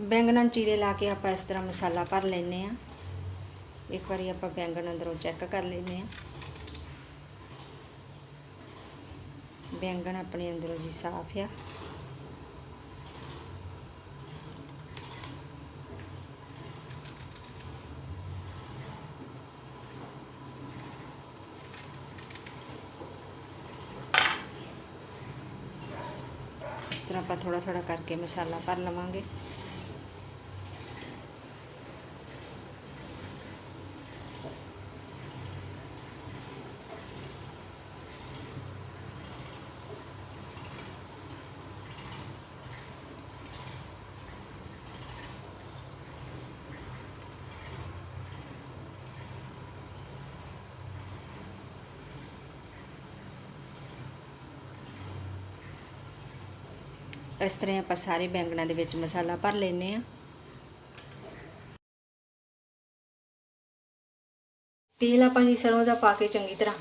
ਬੈਂਗਣਾਂ ਨੂੰ ਚੀਰੇ ਲਾ ਕੇ ਆਪਾਂ ਇਸ ਤਰ੍ਹਾਂ ਮਸਾਲਾ ਭਰ ਲੈਨੇ ਆ ਇੱਕ ਵਾਰੀ ਆਪਾਂ ਬੈਂਗਣ ਅੰਦਰੋਂ ਚੈੱਕ ਕਰ ਲੈਨੇ ਆ ਬੈਂਗਣ ਆਪਣੇ ਅੰਦਰੋਂ ਜੀ ਸਾਫ਼ ਆ ਇਸ ਤਰ੍ਹਾਂ ਆਪਾਂ ਥੋੜਾ ਥੋੜਾ ਕਰਕੇ ਮਸਾਲਾ ਭਰ ਲਵਾਂਗੇ ਇਸ ਤਰ੍ਹਾਂ ਆਪਾਂ ਸਾਰੇ ਬੈਂਗਣਾਂ ਦੇ ਵਿੱਚ ਮਸਾਲਾ ਭਰ ਲੈਨੇ ਆ ਤੇਲ ਆਪਾਂ ਜੀ ਸਰੋਂ ਦਾ ਪਾ ਕੇ ਚੰਗੀ ਤਰ੍ਹਾਂ